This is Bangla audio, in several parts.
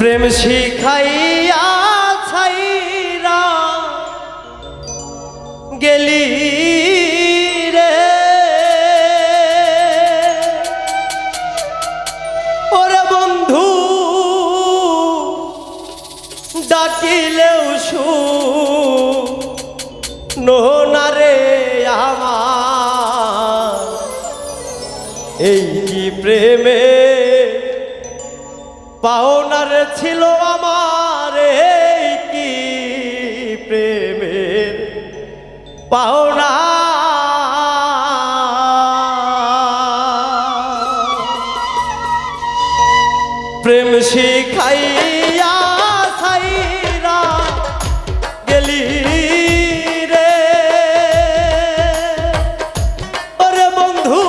প্রেম শিখাইয়া ছাইরা গেলি রে। ওরে বন্ধু ডাকিলেও শু নোনারে আমার এই কি প্রেমে পাওনার ছিল আমার কি প্রেমের পাওনা? প্রেম শিখাইয়া সাইরা গেলি রে। বন্ধু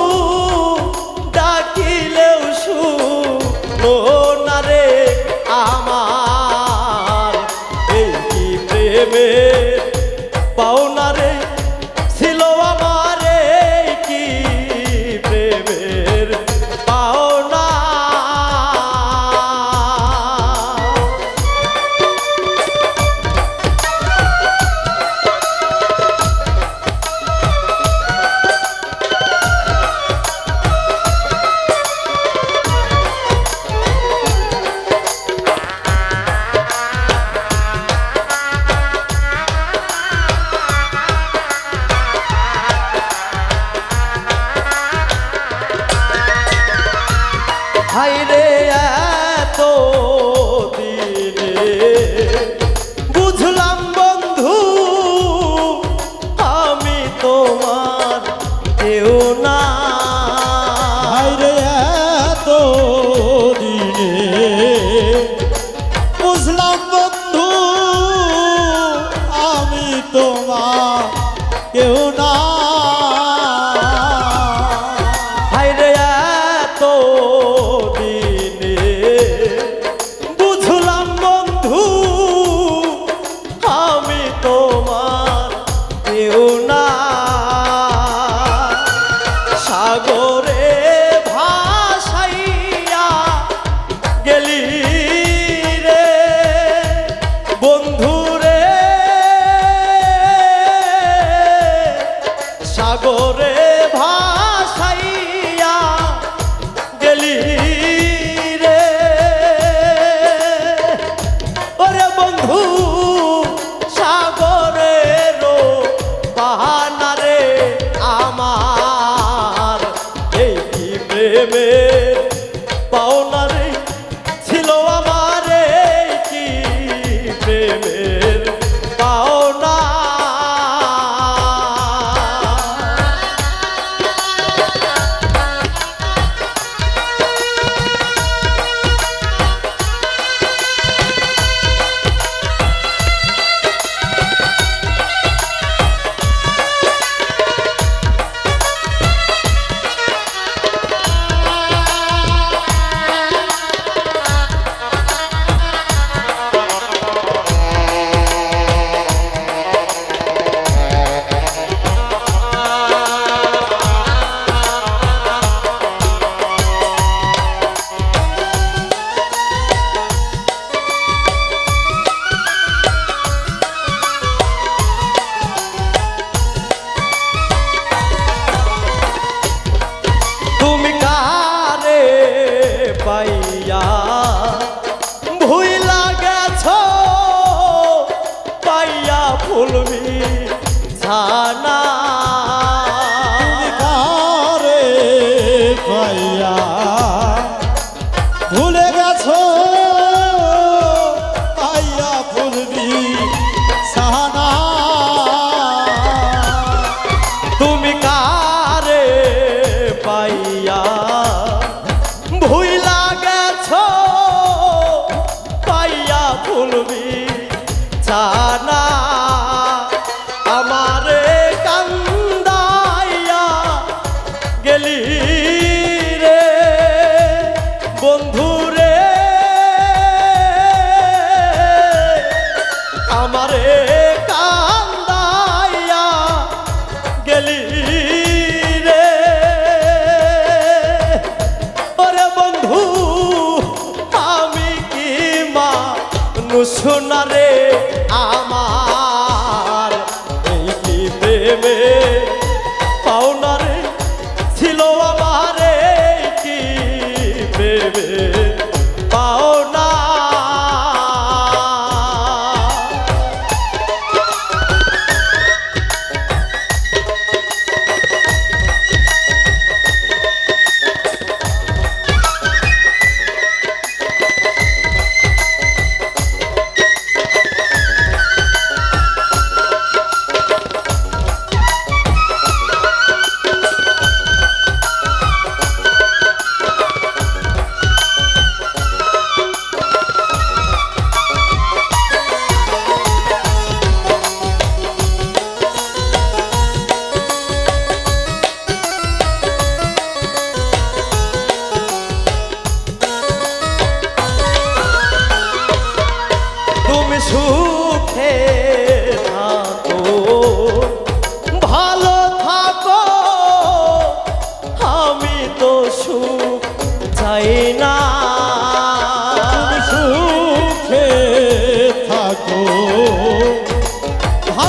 ফুলবি ছানা কারে পাইয়া ভুলে গেছো? পাইয়া ফুলবি সাহানা তুমি কারে পাইয়া ভুইলা গেছ? পাইয়া ফুলবি ছানা আমারে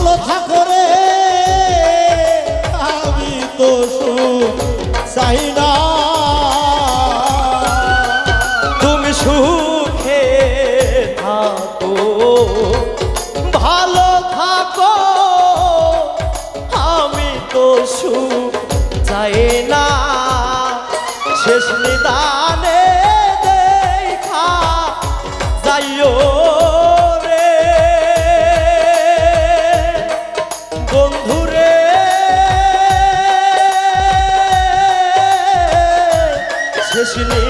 ভালো থাকো রে আমি তো সুখ চাই না। তুমি সুখে থাকো, ভালো থাকো, আমি তো সুখ চাই না। বন্ধুরে। শেষ নেই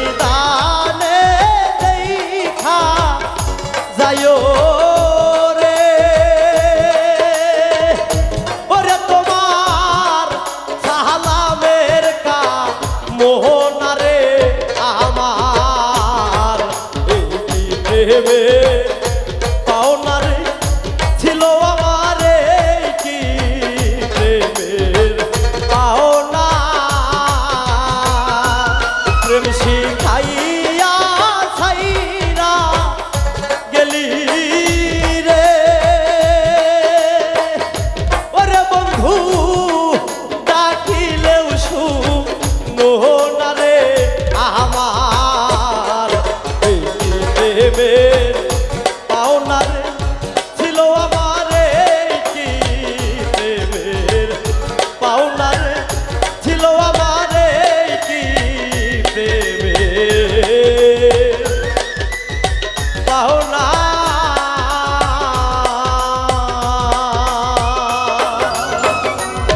pa'